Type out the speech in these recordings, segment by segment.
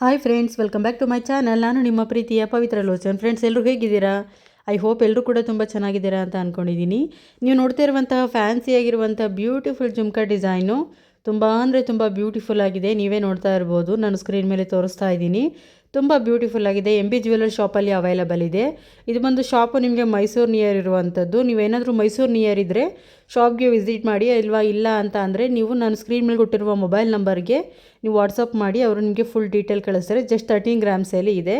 Hi friends welcome back to my channel ನಾನು ನಿಮ್ಮ ಪ್ರೀತಿಯ ಪವಿತ್ರ ಲೋಚನ್. ಫ್ರೆಂಡ್ಸ್ ಎಲ್ಲರೂ ಹೇಗಿದ್ದೀರಾ? ಐ ಹೋಪ್ ಎಲ್ಲರೂ ಕೂಡ ತುಂಬ ಚೆನ್ನಾಗಿದ್ದೀರಾ ಅಂತ ಅಂದ್ಕೊಂಡಿದ್ದೀನಿ ನೀವು ನೋಡ್ತಾ ಇರುವಂತಹ ಫ್ಯಾನ್ಸಿಯಾಗಿರುವಂಥ ಬ್ಯೂಟಿಫುಲ್ ಜುಮ್ಕಾ ಡಿಸೈನು ತುಂಬ ಅಂದರೆ ತುಂಬ ಬ್ಯೂಟಿಫುಲ್ ಆಗಿದೆ. ನೀವೇ ನೋಡ್ತಾ ಇರ್ಬೋದು. ನಾನು ಸ್ಕ್ರೀನ್ ಮೇಲೆ ತೋರಿಸ್ತಾ ಇದ್ದೀನಿ. ತುಂಬ ಬ್ಯೂಟಿಫುಲ್ ಆಗಿದೆ. ಎಂ ಬಿ ಜ್ಯುವೆಲರ್ ಶಾಪಲ್ಲಿ ಅವೈಲಬಲ್ ಇದೆ. ಇದು ಬಂದು ಶಾಪು ನಿಮಗೆ ಮೈಸೂರು ನಿಯರ್ ಇರುವಂಥದ್ದು ನೀವೇನಾದರೂ ಮೈಸೂರು ನಿಯರ್ ಇದ್ದರೆ ಶಾಪ್ಗೆ ವಿಸಿಟ್ ಮಾಡಿ ಅಲ್ವಾ ಇಲ್ಲ ಅಂತ ಅಂದರೆ ನೀವು ನಾನು ಸ್ಕ್ರೀನ್ ಮೇಲೆ ಕೊಟ್ಟಿರುವ ಮೊಬೈಲ್ ನಂಬರ್ಗೆ ನೀವು ವಾಟ್ಸಪ್ ಮಾಡಿ, ಅವರು ನಿಮಗೆ ಫುಲ್ ಡೀಟೇಲ್ ಕಳಿಸ್ತಾರೆ. ಜಸ್ಟ್ ತರ್ಟೀನ್ ಗ್ರಾಮ್ಸಲ್ಲಿ ಇದೆ.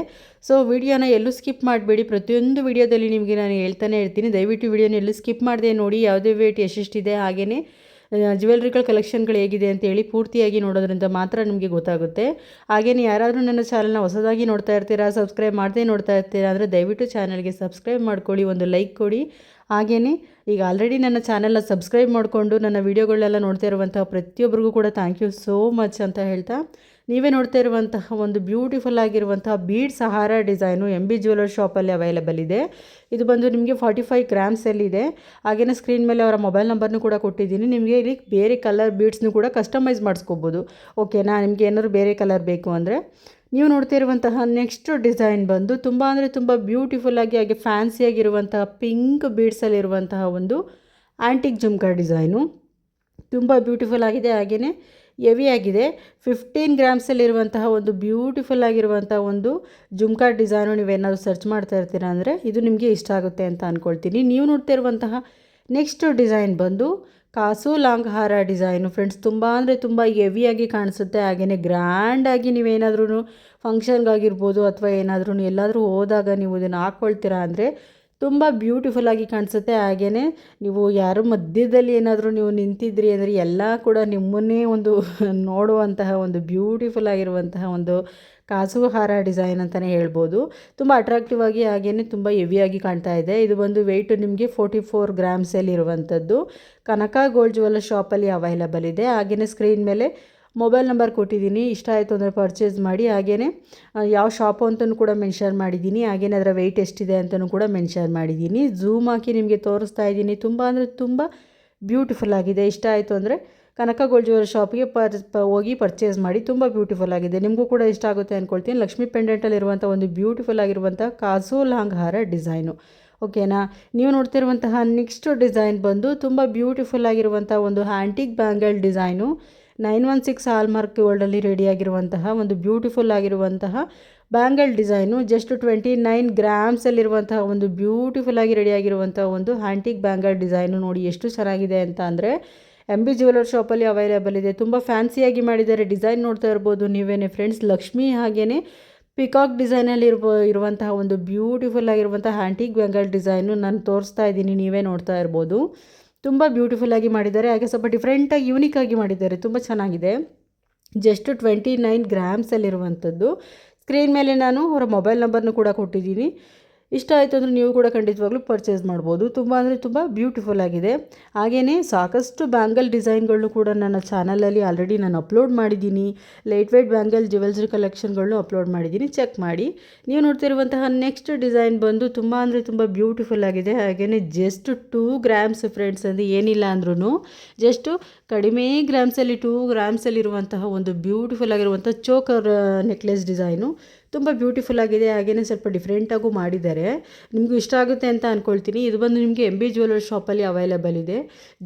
ಸೊ ವಿಡಿಯೋನ ಎಲ್ಲೂ ಸ್ಕಿಪ್ ಮಾಡಬೇಡಿ. ಪ್ರತಿಯೊಂದು ವಿಡಿಯೋದಲ್ಲಿ ನಿಮಗೆ ನಾನು ಹೇಳ್ತಾನೆ ಇರ್ತೀನಿ. ದಯವಿಟ್ಟು ವಿಡಿಯೋನ ಎಲ್ಲೂ ಸ್ಕಿಪ್ ಮಾಡದೆ ನೋಡಿ. ಯಾವುದೇ ವೇಟ್ ಎಷ್ಟೆಷ್ಟಿದೆ ಹಾಗೆಯೇ ಜ್ಯುವೆಲ್ರಿಗಳ ಕಲೆಕ್ಷನ್ಗಳು ಹೇಗಿದೆ ಅಂತೇಳಿ ಪೂರ್ತಿಯಾಗಿ ನೋಡೋದ್ರಿಂದ ಮಾತ್ರ ನಿಮಗೆ ಗೊತ್ತಾಗುತ್ತೆ. ಹಾಗೆಯೇ ಯಾರಾದರೂ ನನ್ನ ಚಾನಲ್ನ ಹೊಸದಾಗಿ ನೋಡ್ತಾ ಇರ್ತೀರಾ ಸಬ್ಸ್ಕ್ರೈಬ್ ಮಾಡದೇ ನೋಡ್ತಾ ಇರ್ತೀರಾ ಅಂದರೆ ದಯವಿಟ್ಟು ಚಾನಲ್ಗೆ ಸಬ್ಸ್ಕ್ರೈಬ್ ಮಾಡ್ಕೊಳ್ಳಿ, ಒಂದು ಲೈಕ್ ಕೊಡಿ. ಹಾಗೆಯೇ ಈಗ ಆಲ್ರೆಡಿ ನನ್ನ ಚಾನೆಲ್ನ ಸಬ್ಸ್ಕ್ರೈಬ್ ಮಾಡಿಕೊಂಡು ನನ್ನ ವೀಡಿಯೋಗಳೆಲ್ಲ ನೋಡ್ತಾ ಇರುವಂತಹ ಪ್ರತಿಯೊಬ್ಬರಿಗೂ ಕೂಡ ಥ್ಯಾಂಕ್ ಯು ಸೋ ಮಚ್ ಅಂತ ಹೇಳ್ತಾ, ನೀವೇ ನೋಡ್ತಾ ಇರುವಂತಹ ಒಂದು ಬ್ಯೂಟಿಫುಲ್ ಆಗಿರುವಂತಹ ಬೀಡ್ ಸಹಾರ ಡಿಸೈನು ಎಂ ಬಿ ಜ್ಯುವೆಲರ್ ಶಾಪಲ್ಲಿ ಅವೈಲೇಬಲ್ ಇದೆ. ಇದು ಬಂದು ನಿಮಗೆ ಫಾರ್ಟಿ ಫೈವ್ ಗ್ರಾಮ್ಸಲ್ಲಿದೆ ಹಾಗೆಯೇ ಸ್ಕ್ರೀನ್ ಮೇಲೆ ಅವರ ಮೊಬೈಲ್ ನಂಬರ್ನು ಕೂಡ ಕೊಟ್ಟಿದ್ದೀನಿ. ನಿಮಗೆ ಇಲ್ಲಿ ಬೇರೆ ಕಲರ್ ಬೀಡ್ಸ್ನು ಕೂಡ ಕಸ್ಟಮೈಸ್ ಮಾಡಿಸ್ಕೋಬೋದು. ಓಕೆನಾ ನಿಮಗೆ ಏನಾದ್ರು ಬೇರೆ ಕಲರ್ ಬೇಕು ಅಂದರೆ. ನೀವು ನೋಡ್ತಿರುವಂತಹ ನೆಕ್ಸ್ಟ್ ಡಿಸೈನ್ ಬಂದು ತುಂಬ ಅಂದರೆ ತುಂಬ ಬ್ಯೂಟಿಫುಲ್ಲಾಗಿ ಹಾಗೆ ಫ್ಯಾನ್ಸಿಯಾಗಿರುವಂತಹ ಪಿಂಕ್ ಬೀಡ್ಸಲ್ಲಿರುವಂತಹ ಒಂದು ಆ್ಯಂಟಿಕ್ ಜುಮ್ಕಾ ಡಿಸೈನು ತುಂಬ ಬ್ಯೂಟಿಫುಲ್ ಆಗಿದೆ ಹಾಗೆಯೇ ಹೆವಿ ಆಗಿದೆ. ಫಿಫ್ಟೀನ್ ಗ್ರಾಮ್ಸಲ್ಲಿರುವಂತಹ ಒಂದು ಬ್ಯೂಟಿಫುಲ್ ಆಗಿರುವಂಥ ಒಂದು ಜುಮ್ಕಾ ಡಿಸೈನು ನೀವೇನಾದರೂ ಸರ್ಚ್ ಮಾಡ್ತಾ ಇರ್ತೀರಾ ಅಂದರೆ ಇದು ನಿಮಗೆ ಇಷ್ಟ ಆಗುತ್ತೆ ಅಂತ ಅಂದ್ಕೊಳ್ತೀನಿ ನೀವು ನೋಡ್ತಾ ಇರುವಂತಹ ನೆಕ್ಸ್ಟ್ ಡಿಸೈನ್ ಬಂದು ಕಾಸು ಲಾಂಗ್ ಹಾರ ಡಿಸೈನು ಫ್ರೆಂಡ್ಸ್, ತುಂಬ ಅಂದರೆ ತುಂಬ ಹೆವಿಯಾಗಿ ಕಾಣಿಸುತ್ತೆ. ಹಾಗೆಯೇ ಗ್ರ್ಯಾಂಡಾಗಿ ನೀವೇನಾದ್ರೂ ಫಂಕ್ಷನ್ಗಾಗಿರ್ಬೋದು ಅಥವಾ ಏನಾದ್ರೂ ಎಲ್ಲಾದರೂ ಹೋದಾಗ ನೀವು ಇದನ್ನು ಹಾಕ್ಕೊಳ್ತೀರಾ ಅಂದರೆ ತುಂಬ ಬ್ಯೂಟಿಫುಲ್ಲಾಗಿ ಕಾಣಿಸುತ್ತೆ. ಹಾಗೆಯೇ ನೀವು ಯಾರು ಮಧ್ಯದಲ್ಲಿ ಏನಾದರೂ ನೀವು ನಿಂತಿದ್ರಿ ಅಂದರೆ ಎಲ್ಲ ಕೂಡ ನಿಮ್ಮನ್ನೇ ಒಂದು ನೋಡುವಂತಹ ಒಂದು ಬ್ಯೂಟಿಫುಲ್ ಆಗಿರುವಂತಹ ಒಂದು ಕಾಸು ಹಾರ ಡಿಸೈನ್ ಅಂತಲೇ ಹೇಳ್ಬೋದು. ತುಂಬ ಅಟ್ರಾಕ್ಟಿವ್ ಆಗಿ ಹಾಗೆಯೇ ತುಂಬ ಹೆವಿಯಾಗಿ ಕಾಣ್ತಾ ಇದೆ. ಇದು ಬಂದು ವೆಯ್ಟು ನಿಮಗೆ ಫೋರ್ಟಿ ಫೋರ್ ಗ್ರಾಮ್ಸಲ್ಲಿ ಇರುವಂಥದ್ದು. ಕನಕ ಗೋಲ್ಡ್ ಜುವೆಲ್ಲ ಶಾಪಲ್ಲಿ ಅವೈಲಬಲ್ ಇದೆ. ಹಾಗೆಯೇ ಸ್ಕ್ರೀನ್ ಮೇಲೆ ಮೊಬೈಲ್ ನಂಬರ್ ಕೊಟ್ಟಿದ್ದೀನಿ, ಇಷ್ಟ ಆಯಿತು ಅಂದರೆ ಪರ್ಚೇಸ್ ಮಾಡಿ ಹಾಗೆಯೇ ಯಾವ ಶಾಪು ಅಂತಲೂ ಕೂಡ ಮೆನ್ಷನ್ ಮಾಡಿದ್ದೀನಿ ಹಾಗೆಯೇ ಅದರ ವೆಯ್ಟ್ ಎಷ್ಟಿದೆ ಅಂತಲೂ ಕೂಡ ಮೆನ್ಷನ್ ಮಾಡಿದ್ದೀನಿ. ಝೂಮ್ ಹಾಕಿ ನಿಮಗೆ ತೋರಿಸ್ತಾ ಇದ್ದೀನಿ, ತುಂಬ ಅಂದರೆ ತುಂಬ ಬ್ಯೂಟಿಫುಲ್ ಆಗಿದೆ. ಇಷ್ಟ ಆಯಿತು ಅಂದರೆ ಕನಕ ಗೋಲ್ಡ್ ಜ್ಯುವೆಲ್ ಶಾಪ್ಗೆ ಪರ್ ಹೋಗಿ ಪರ್ಚೇಸ್ ಮಾಡಿ, ತುಂಬ ಬ್ಯೂಟಿಫುಲ್ ಆಗಿದೆ. ನಿಮಗೂ ಕೂಡ ಇಷ್ಟ ಆಗುತ್ತೆ ಅಂದ್ಕೊಳ್ತೀನಿ ಲಕ್ಷ್ಮೀ ಪೆಂಡೆಂಟಲ್ಲಿರುವಂಥ ಒಂದು ಬ್ಯೂಟಿಫುಲ್ ಆಗಿರುವಂಥ ಕಾಸು ಹಾರ ಡಿಸೈನು ಓಕೆನಾ? ನೀವು ನೋಡ್ತಿರುವಂತಹ ನೆಕ್ಸ್ಟ್ ಡಿಸೈನ್ ಬಂದು ತುಂಬ ಬ್ಯೂಟಿಫುಲ್ ಆಗಿರುವಂಥ ಒಂದು antique bangle design nine one six hallmark ಗೋಲ್ಡಲ್ಲಿ ರೆಡಿಯಾಗಿರುವಂತಹ, ಒಂದು ಬ್ಯೂಟಿಫುಲ್ ಆಗಿರುವಂತಹ bangle design, just twenty nine ಗ್ರಾಮ್ಸಲ್ಲಿರುವಂತಹ ಒಂದು ಬ್ಯೂಟಿಫುಲ್ ಆಗಿ ರೆಡಿಯಾಗಿರುವಂತಹ ಒಂದು ಹ್ಯಾಂಟಿಕ್ ಬ್ಯಾಂಗಲ್ ಡಿಸೈನು ನೋಡಿ ಎಷ್ಟು ಚೆನ್ನಾಗಿದೆ ಅಂತ ಅಂದರೆ ಎಂ ಬಿ ಜ್ಯುವೆಲರ್ ಶಾಪಲ್ಲಿ ಅವೈಲೇಬಲ್ ಇದೆ. ತುಂಬ ಫ್ಯಾನ್ಸಿಯಾಗಿ ಮಾಡಿದ್ದಾರೆ. ಡಿಸೈನ್ ನೋಡ್ತಾ ಇರ್ಬೋದು ನೀವೇನೆ ಫ್ರೆಂಡ್ಸ್ ಲಕ್ಷ್ಮಿ ಹಾಗೇ ಪಿಕಾಕ್ ಡಿಸೈನಲ್ಲಿ ಇರ್ಬೋ, ಇರುವಂತಹ ಒಂದು ಬ್ಯೂಟಿಫುಲ್ ಆಗಿರುವಂಥ ಹ್ಯಾಂಟಿಕ್ ಬ್ಯಾಂಗಲ್ ಡಿಸೈನು ನಾನು ತೋರಿಸ್ತಾ ಇದ್ದೀನಿ, ನೀವೇ ನೋಡ್ತಾ ಇರ್ಬೋದು. ತುಂಬ ಬ್ಯೂಟಿಫುಲ್ಲಾಗಿ ಮಾಡಿದ್ದಾರೆ. ಹಾಗೆ ಸ್ವಲ್ಪ ಡಿಫ್ರೆಂಟಾಗಿ ಆಗಿ ಮಾಡಿದ್ದಾರೆ. ತುಂಬ ಚೆನ್ನಾಗಿದೆ. ಜಸ್ಟ್ ಟ್ವೆಂಟಿ ನೈನ್ ಗ್ರಾಮ್ಸಲ್ಲಿರುವಂಥದ್ದು ಸ್ಕ್ರೀನ್ ಮೇಲೆ ನಾನು ಅವರ ಮೊಬೈಲ್ ನಂಬರ್ನು ಕೂಡ ಕೊಟ್ಟಿದ್ದೀನಿ. ಇಷ್ಟ ಆಯಿತು ಅಂದರೆ ನೀವು ಕೂಡ ಖಂಡಿತವಾಗ್ಲೂ ಪರ್ಚೇಸ್ ಮಾಡ್ಬೋದು. ತುಂಬ ಅಂದರೆ ತುಂಬ ಬ್ಯೂಟಿಫುಲ್ ಆಗಿದೆ. ಹಾಗೆಯೇ ಸಾಕಷ್ಟು ಬ್ಯಾಂಗಲ್ ಡಿಸೈನ್ಗಳನ್ನು ಕೂಡ ನನ್ನ ಚಾನಲಲ್ಲಿ ಆಲ್ರೆಡಿ ನಾನು ಅಪ್ಲೋಡ್ ಮಾಡಿದ್ದೀನಿ. ಲೈಟ್ ವೇಟ್ ಬ್ಯಾಂಗಲ್ ಜ್ಯುವೆಲ್ಸ್ರಿ ಕಲೆಕ್ಷನ್ಗಳನ್ನು ಅಪ್ಲೋಡ್ ಮಾಡಿದ್ದೀನಿ. ಚೆಕ್ ಮಾಡಿ. ನೀವು ನೋಡ್ತಿರುವಂತಹ ನೆಕ್ಸ್ಟ್ ಡಿಸೈನ್ ಬಂದು ತುಂಬ ಅಂದರೆ ತುಂಬ ಬ್ಯೂಟಿಫುಲ್ ಆಗಿದೆ. ಹಾಗೆಯೇ ಜಸ್ಟ್ ಟೂ ಗ್ರಾಮ್ಸ್ ಫ್ರೆಂಡ್ಸ್ ಅಂದರೆ ಏನಿಲ್ಲ ಅಂದ್ರೂ ಜಸ್ಟು ಕಡಿಮೆ ಗ್ರಾಮ್ಸಲ್ಲಿ ಟೂ ಗ್ರಾಮ್ಸಲ್ಲಿರುವಂತಹ ಒಂದು ಬ್ಯೂಟಿಫುಲ್ ಆಗಿರುವಂಥ ಚೋಕರ್ ನೆಕ್ಲೆಸ್ ಡಿಸೈನು ತುಂಬ ಬ್ಯೂಟಿಫುಲ್ ಆಗಿದೆ ಹಾಗೆಯೇ ಸ್ವಲ್ಪ ಡಿಫ್ರೆಂಟಾಗೂ ಮಾಡಿದ್ದಾರೆ. ನಿಮಗೂ ಇಷ್ಟ ಆಗುತ್ತೆ ಅಂತ ಅಂದ್ಕೊಳ್ತೀನಿ ಇದು ಬಂದು ನಿಮಗೆ ಎಂ ಬಿ ಜ್ಯುವೆಲರ್ ಶಾಪಲ್ಲಿ ಅವೈಲೇಬಲ್ ಇದೆ.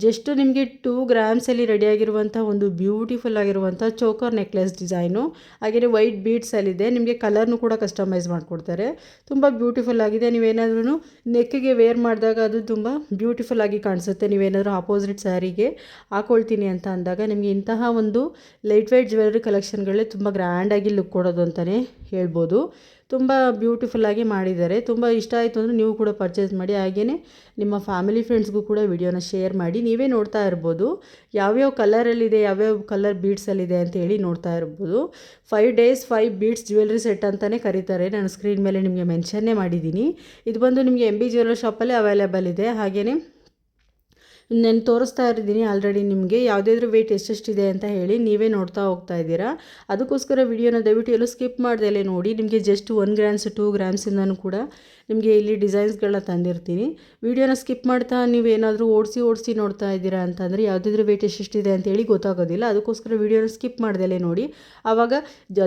ಜಸ್ಟು ನಿಮಗೆ ಟೂ ಗ್ರಾಮ್ಸಲ್ಲಿ ರೆಡಿಯಾಗಿರುವಂಥ ಒಂದು ಬ್ಯೂಟಿಫುಲ್ ಆಗಿರುವಂಥ ಚೋಕರ್ ನೆಕ್ಲೆಸ್ ಡಿಸೈನು ಹಾಗೆಯೇ ವೈಟ್ ಬೀಡ್ಸಲ್ಲಿದೆ ನಿಮಗೆ ಕಲರ್ನು ಕೂಡ ಕಸ್ಟಮೈಸ್ ಮಾಡಿಕೊಡ್ತಾರೆ. ತುಂಬ ಬ್ಯೂಟಿಫುಲ್ ಆಗಿದೆ. ನೀವೇನಾದ್ರೂ ನೆಕ್ಕಿಗೆ ವೇರ್ ಮಾಡಿದಾಗ ಅದು ತುಂಬ ಬ್ಯೂಟಿಫುಲ್ ಆಗಿ ಕಾಣಿಸುತ್ತೆ. ನೀವೇನಾದರೂ ಆಪೋಸಿಟ್ ಸ್ಯಾರಿಗೆ ಹಾಕೊಳ್ತೀನಿ ಅಂತ ಅಂದಾಗ ನಿಮಗೆ ಇಂತಹ ಒಂದು ಲೈಟ್ ವೈಟ್ ಜ್ಯುವೆಲರಿ ಕಲೆಕ್ಷನ್ಗಳೇ ತುಂಬ ಗ್ರ್ಯಾಂಡಾಗಿ ಲುಕ್ ಕೊಡೋದು ಅಂತಲೇ ಹೇಳ್ಬೋದು. ತುಂಬ ಬ್ಯೂಟಿಫುಲ್ಲಾಗಿ ಮಾಡಿದ್ದಾರೆ. ತುಂಬ ಇಷ್ಟ ಆಯಿತು ಅಂದರೆ ನೀವು ಕೂಡ ಪರ್ಚೇಸ್ ಮಾಡಿ. ಹಾಗೆಯೇ ನಿಮ್ಮ ಫ್ಯಾಮಿಲಿ ಫ್ರೆಂಡ್ಸ್ಗೂ ಕೂಡ ವಿಡಿಯೋನ ಶೇರ್ ಮಾಡಿ. ನೀವೇ ನೋಡ್ತಾ ಇರ್ಬೋದು. ಯಾವ್ಯಾವ ಕಲರಲ್ಲಿದೆ ಯಾವ್ಯಾವ ಕಲರ್ ಬೀಡ್ಸಲ್ಲಿದೆ ಅಂತ ಹೇಳಿ ನೋಡ್ತಾ ಇರ್ಬೋದು. Five days five beads jewellery set ಅಂತಲೇ ಕರೀತಾರೆ. ನಾನು ಸ್ಕ್ರೀನ್ ಮೇಲೆ ನಿಮಗೆ ಮೆನ್ಷನ್ನೇ ಮಾಡಿದ್ದೀನಿ. ಇದು ಬಂದು ನಿಮಗೆ ಎಂ ಬಿ ಜ್ಯುವೆಲ್ಲರ್ ಶಾಪಲ್ಲೇ ಅವೈಲೇಬಲ್ ಇದೆ. ಹಾಗೆಯೇ ನಾನು ತೋರಿಸ್ತಾ ಇದ್ದೀನಿ ಆಲ್ರೆಡಿ ನಿಮಗೆ. ಯಾವುದಾದ್ರೂ ವೆಯ್ಟ್ ಎಷ್ಟೆಷ್ಟಿದೆ ಅಂತ ಹೇಳಿ ನೀವೇ ನೋಡ್ತಾ ಹೋಗ್ತಾ ಇದ್ದೀರಾ. ಅದಕ್ಕೋಸ್ಕರ ವಿಡಿಯೋನ ದಯವಿಟ್ಟು ಎಲ್ಲೂ ಸ್ಕಿಪ್ ಮಾಡ್ದಲೇ ನೋಡಿ. ನಿಮಗೆ ಜಸ್ಟ್ ಒನ್ ಗ್ರಾಮ್ಸ್ ಟೂ ಗ್ರಾಮ್ಸಿಂದನೂ ಕೂಡ ನಿಮಗೆ ಇಲ್ಲಿ ಡಿಸೈನ್ಸ್ಗಳನ್ನ ತಂದಿರ್ತೀನಿ. ವಿಡಿಯೋನ ಸ್ಕಿಪ್ ಮಾಡ್ತಾ ನೀವೇನಾದರೂ ಓಡಿಸಿ ಓಡಿಸಿ ನೋಡ್ತಾ ಇದ್ದೀರಾ ಅಂತಂದರೆ ಯಾವುದಿದ್ರೆ ವೇಟ್ ಎಷ್ಟಿದೆ ಅಂತೇಳಿ ಗೊತ್ತಾಗೋದಿಲ್ಲ. ಅದಕ್ಕೋಸ್ಕರ ವಿಡಿಯೋನ ಸ್ಕಿಪ್ ಮಾಡ್ದಲೇ ನೋಡಿ. ಆವಾಗ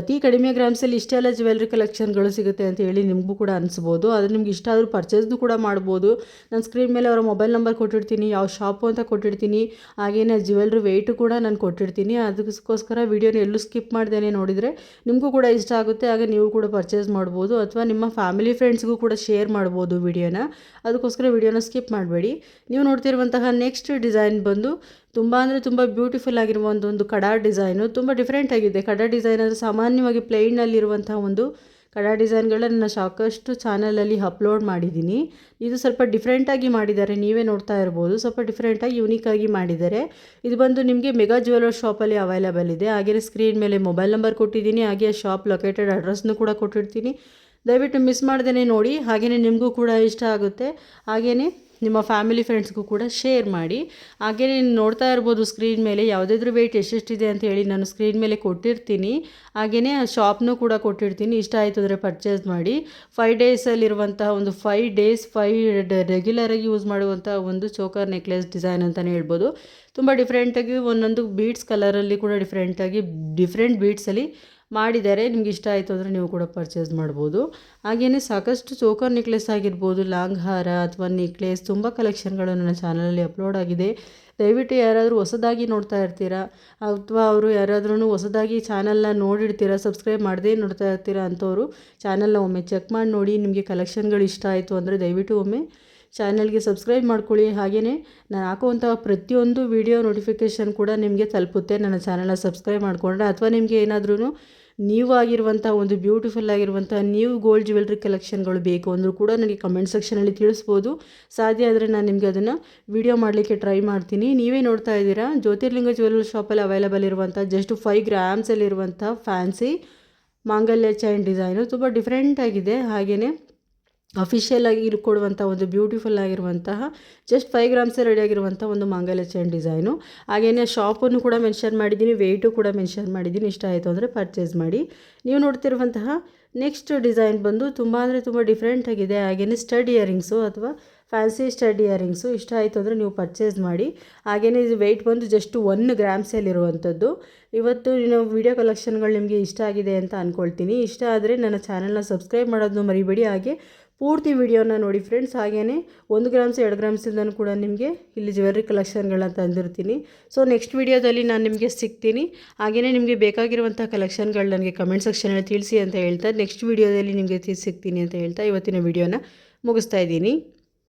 ಅತಿ ಕಡಿಮೆ ಗ್ರಾಮ್ಸಲ್ಲಿ ಇಷ್ಟೆಲ್ಲ ಜ್ಯುವೆಲ್ರಿ ಕಲೆಕ್ಷನ್ಗಳು ಸಿಗುತ್ತೆ ಅಂತ ಹೇಳಿ ನಿಮಗೂ ಕೂಡ ಅನಿಸ್ಬೋದು. ಅದು ನಿಮ್ಗೆ ಇಷ್ಟ ಆದರೂ ಪರ್ಚೇಸ್ದು ಕೂಡ ಮಾಡ್ಬೋದು. ನಾನು ಸ್ಕ್ರೀನ್ ಮೇಲೆ ಅವರ ಮೊಬೈಲ್ ನಂಬರ್ ಕೊಟ್ಟಿರ್ತೀನಿ ಯಾವ ಶಾಪು ಅಂತ ಕೊಟ್ಟಿರ್ತೀನಿ ಹಾಗೇನೆ ಜ್ಯುವೆಲ್ರಿ ವೆಯ್ಟು ಕೂಡ ನಾನು ಕೊಟ್ಟಿರ್ತೀನಿ ಅದಕ್ಕೋಸ್ಕರ ವಿಡಿಯೋನ ಎಲ್ಲೂ ಸ್ಕಿಪ್ ಮಾಡ್ದೇನೆ ನೋಡಿದರೆ ನಿಮಗೂ ಕೂಡ ಇಷ್ಟ ಆಗುತ್ತೆ. ಆಗ ನೀವು ಕೂಡ ಪರ್ಚೇಸ್ ಮಾಡ್ಬೋದು. ಅಥವಾ ನಿಮ್ಮ ಫ್ಯಾಮಿಲಿ ಫ್ರೆಂಡ್ಸ್ಗೂ ಕೂಡ ಶೇರ್ ಮಾಡ್ಬೋದು ವಿಡಿಯೋನ ಅದಕ್ಕೋಸ್ಕರ ವಿಡಿಯೋನ ಸ್ಕಿಪ್ ಮಾಡಬೇಡಿ. ನೀವು ನೋಡ್ತಿರುವಂತಹ ನೆಕ್ಸ್ಟ್ ಡಿಸೈನ್ ಬಂದು ತುಂಬ ಅಂದರೆ ತುಂಬ ಬ್ಯೂಟಿಫುಲ್ ಆಗಿರುವ ಒಂದು ಒಂದು ಕಡಾ ಡಿಸೈನು ತುಂಬ ಡಿಫ್ರೆಂಟ್ ಆಗಿದೆ. ಕಡಾ ಡಿಸೈನ್ ಅಂದರೆ ಸಾಮಾನ್ಯವಾಗಿ ಪ್ಲೈನಲ್ಲಿರುವಂತಹ ಒಂದು ಕಡಾ ಡಿಸೈನ್ಗಳನ್ನ ನಾನು ಸಾಕಷ್ಟು ಚಾನಲಲ್ಲಿ ಅಪ್ಲೋಡ್ ಮಾಡಿದ್ದೀನಿ. ಇದು ಸ್ವಲ್ಪ ಡಿಫ್ರೆಂಟಾಗಿ ಮಾಡಿದ್ದಾರೆ. ನೀವೇ ನೋಡ್ತಾ ಇರ್ಬೋದು. ಸ್ವಲ್ಪ ಡಿಫ್ರೆಂಟಾಗಿ ಆಗಿ ಮಾಡಿದ್ದಾರೆ. ಇದು ಬಂದು ನಿಮಗೆ ಮೆಗಾ ಜ್ಯುವೆಲರ್ ಶಾಪಲ್ಲಿ ಅವೈಲೇಬಲ್ ಇದೆ. ಹಾಗೆಯೇ ಸ್ಕ್ರೀನ್ ಮೇಲೆ ಮೊಬೈಲ್ ನಂಬರ್ ಕೊಟ್ಟಿದ್ದೀನಿ. ಹಾಗೆ ಶಾಪ್ ಲೊಕೇಟೆಡ್ ಅಡ್ರೆಸ್ನು ಕೂಡ ಕೊಟ್ಟಿರ್ತೀನಿ. ದಯವಿಟ್ಟು ಮಿಸ್ ಮಾಡ್ದೇ ನೋಡಿ ಹಾಗೆಯೇ ನಿಮಗೂ ಕೂಡ ಇಷ್ಟ ಆಗುತ್ತೆ. ಹಾಗೆಯೇ ನಿಮ್ಮ ಫ್ಯಾಮಿಲಿ ಫ್ರೆಂಡ್ಸ್ಗೂ ಕೂಡ ಶೇರ್ ಮಾಡಿ. ಹಾಗೆಯೇ ನೋಡ್ತಾ ಇರ್ಬೋದು ಸ್ಕ್ರೀನ್ ಮೇಲೆ, ಯಾವುದಾದ್ರೂ ವೆಯ್ಟ್ ಎಷ್ಟೆಷ್ಟಿದೆ ಅಂತ ಹೇಳಿ ನಾನು ಸ್ಕ್ರೀನ್ ಮೇಲೆ ಕೊಟ್ಟಿರ್ತೀನಿ. ಹಾಗೆಯೇ ಶಾಪ್ನೂ ಕೂಡ ಕೊಟ್ಟಿರ್ತೀನಿ. ಇಷ್ಟ ಆಯಿತು ಅಂದರೆ ಪರ್ಚೇಸ್ ಮಾಡಿ. ಫೈವ್ ಡೇಸಲ್ಲಿರುವಂತಹ ಒಂದು ಫೈವ್ ಡೇಸ್ ಫೈವ್ ರೆಗ್ಯುಲರಾಗಿ ಯೂಸ್ ಮಾಡುವಂಥ ಒಂದು ಚೋಕರ್ ನೆಕ್ಲೆಸ್ ಡಿಸೈನ್ ಅಂತಲೇ ಹೇಳ್ಬೋದು. ತುಂಬ ಡಿಫ್ರೆಂಟಾಗಿ ಒಂದೊಂದು ಬೀಡ್ಸ್ ಕಲರಲ್ಲಿ ಕೂಡ ಡಿಫ್ರೆಂಟಾಗಿ ಡಿಫ್ರೆಂಟ್ ಬೀಡ್ಸಲ್ಲಿ ಮಾಡಿದ್ದಾರೆ ನಿಮ್ಗೆ ಇಷ್ಟ ಆಯಿತು ಅಂದರೆ ನೀವು ಕೂಡ ಪರ್ಚೇಸ್ ಮಾಡ್ಬೋದು. ಹಾಗೆಯೇ ಸಾಕಷ್ಟು ಚೋಕರ್ ನೆಕ್ಲೆಸ್ ಆಗಿರ್ಬೋದು ಲಾಂಗ್ ಹಾರ ಅಥವಾ ನೆಕ್ಲೆಸ್ ತುಂಬ ಕಲೆಕ್ಷನ್ಗಳು ನನ್ನ ಚಾನಲಲ್ಲಿ ಅಪ್ಲೋಡ್ ಆಗಿದೆ. ದಯವಿಟ್ಟು ಯಾರಾದರೂ ಹೊಸದಾಗಿ ನೋಡ್ತಾ ಇರ್ತೀರಾ? ಅಥವಾ ಅವರು ಯಾರಾದ್ರೂ ಹೊಸದಾಗಿ ಚಾನಲ್ನ ನೋಡಿರ್ತೀರಾ ಸಬ್ಸ್ಕ್ರೈಬ್ ಮಾಡದೇ ನೋಡ್ತಾ ಇರ್ತೀರಾ ಅಂಥವ್ರು ಚಾನಲ್ನ ಒಮ್ಮೆ ಚೆಕ್ ಮಾಡಿ ನೋಡಿ ನಿಮಗೆ ಕಲೆಕ್ಷನ್ಗಳು ಇಷ್ಟ ಆಯಿತು ಅಂದರೆ ದಯವಿಟ್ಟು ಒಮ್ಮೆ ಚಾನಲ್ಗೆ ಸಬ್ಸ್ಕ್ರೈಬ್ ಮಾಡ್ಕೊಳ್ಳಿ. ಹಾಗೆಯೇ ನಾನು ಹಾಕುವಂಥ ಪ್ರತಿಯೊಂದು ವಿಡಿಯೋ ನೋಟಿಫಿಕೇಷನ್ ಕೂಡ ನಿಮಗೆ ತಲುಪುತ್ತೆ. ನನ್ನ ಚಾನಲ್ನ ಸಬ್ಸ್ಕ್ರೈಬ್ ಮಾಡಿಕೊಂಡ್ರೆ ಅಥವಾ ನಿಮಗೆ ಏನಾದ್ರೂ ನ್ಯೂ ಆಗಿರುವಂಥ ಒಂದು ಬ್ಯೂಟಿಫುಲ್ ಆಗಿರುವಂಥ ನ್ಯೂ ಗೋಲ್ಡ್ ಜ್ಯುವೆಲ್ರಿ ಕಲೆಕ್ಷನ್ಗಳು ಬೇಕು ಅಂದರೂ ಕೂಡ ನನಗೆ ಕಮೆಂಟ್ ಸೆಕ್ಷನಲ್ಲಿ ತಿಳಿಸ್ಬೋದು. ಸಾಧ್ಯ ಆದರೆ ನಾನು ನಿಮಗೆ ಅದನ್ನು ವಿಡಿಯೋ ಮಾಡಲಿಕ್ಕೆ ಟ್ರೈ ಮಾಡ್ತೀನಿ. ನೀವೇ ನೋಡ್ತಾ ಇದ್ದೀರಾ? ಜ್ಯೋತಿರ್ಲಿಂಗ ಜ್ಯುವೆಲ್ಲರಿ ಶಾಪಲ್ಲಿ ಅವೈಲಬಲ್ ಇರುವಂಥ ಜಸ್ಟ್ ಫೈವ್ ಗ್ರಾಮ್ಸಲ್ಲಿರುವಂಥ ಫ್ಯಾನ್ಸಿ ಮಾಂಗಲ್ಯ ಚೈನ್ ಡಿಸೈನು ತುಂಬ ಡಿಫ್ರೆಂಟಾಗಿದೆ ಹಾಗೆಯೇ ಅಫಿಷಿಯಲ್ ಆಗಿ ಇರ್ಕೊಡುವಂಥ ಕೊಡುವಂಥ ಒಂದು ಬ್ಯೂಟಿಫುಲ್ ಆಗಿರುವಂತಹ ಜಸ್ಟ್ ಫೈವ್ ಗ್ರಾಮ್ಸೇ ರೆಡಿ ಆಗಿರುವಂಥ ಒಂದು ಮಾಂಗಲ್ಯ ಚೈನ್ ಡಿಸೈನು ಹಾಗೆಯೇ ಶಾಪನ್ನು ಕೂಡ ಮೆನ್ಷನ್ ಮಾಡಿದ್ದೀನಿ ವೆಯ್ಟು ಕೂಡ ಮೆನ್ಷನ್ ಮಾಡಿದ್ದೀನಿ, ಇಷ್ಟ ಆಯಿತು ಅಂದರೆ ಪರ್ಚೇಸ್ ಮಾಡಿ. ನೀವು ನೋಡ್ತಿರುವಂತಹ ನೆಕ್ಸ್ಟ್ ಡಿಸೈನ್ ಬಂದು ತುಂಬ ಅಂದರೆ ತುಂಬ ಡಿಫ್ರೆಂಟ್ ಆಗಿದೆ. ಹಾಗೆಯೇ ಸ್ಟಡ್ ಇಯರಿಂಗ್ಸು ಅಥವಾ ಫ್ಯಾನ್ಸಿ ಸ್ಟಡ್ ಇಯರಿಂಗ್ಸು ಇಷ್ಟ ಆಯಿತು ಅಂದರೆ ನೀವು ಪರ್ಚೇಸ್ ಮಾಡಿ. ಹಾಗೆಯೇ ಇದು ವೆಯ್ಟ್ ಬಂದು ಜಸ್ಟ್ ಒನ್ ಗ್ರಾಮ್ಸಲ್ಲಿರುವಂಥದ್ದು ಇವತ್ತು ನಾವು ವಿಡಿಯೋ ಕಲೆಕ್ಷನ್ಗಳು ನಿಮಗೆ ಇಷ್ಟ ಆಗಿದೆ ಅಂತ ಅಂದ್ಕೊಳ್ತೀನಿ ಇಷ್ಟ ಆದರೆ ನನ್ನ ಚಾನಲ್ನ ಸಬ್ಸ್ಕ್ರೈಬ್ ಮಾಡೋದನ್ನು ಮರಿಬೇಡಿ. ಹಾಗೆ ಪೂರ್ತಿ ವಿಡಿಯೋನ ನೋಡಿ ಫ್ರೆಂಡ್ಸ್ ಹಾಗೆಯೇ ಒಂದು ಗ್ರಾಮ್ಸ್, ಎರಡು ಗ್ರಾಮ್ಸಿಂದನೂ ಕೂಡ ನಿಮಗೆ ಇಲ್ಲಿ ಜ್ಯುವೆಲ್ರಿ ಕಲೆಕ್ಷನ್ಗಳನ್ನ ತಂದಿರ್ತೀನಿ. ಸೊ ನೆಕ್ಸ್ಟ್ ವಿಡಿಯೋದಲ್ಲಿ ನಾನು ನಿಮಗೆ ಸಿಗ್ತೀನಿ. ಹಾಗೆಯೇ ನಿಮಗೆ ಬೇಕಾಗಿರುವಂಥ ಕಲೆಕ್ಷನ್ಗಳು ನನಗೆ ಕಮೆಂಟ್ ಸೆಕ್ಷನಲ್ಲಿ ತಿಳಿಸಿ ಅಂತ ಹೇಳ್ತಾ ನೆಕ್ಸ್ಟ್ ವಿಡಿಯೋದಲ್ಲಿ ನಿಮಗೆ ಸಿಗ್ತೀನಿ ಅಂತ ಹೇಳ್ತಾ ಇವತ್ತಿನ ವಿಡಿಯೋನ ಮುಗಿಸ್ತಾ ಇದ್ದೀನಿ.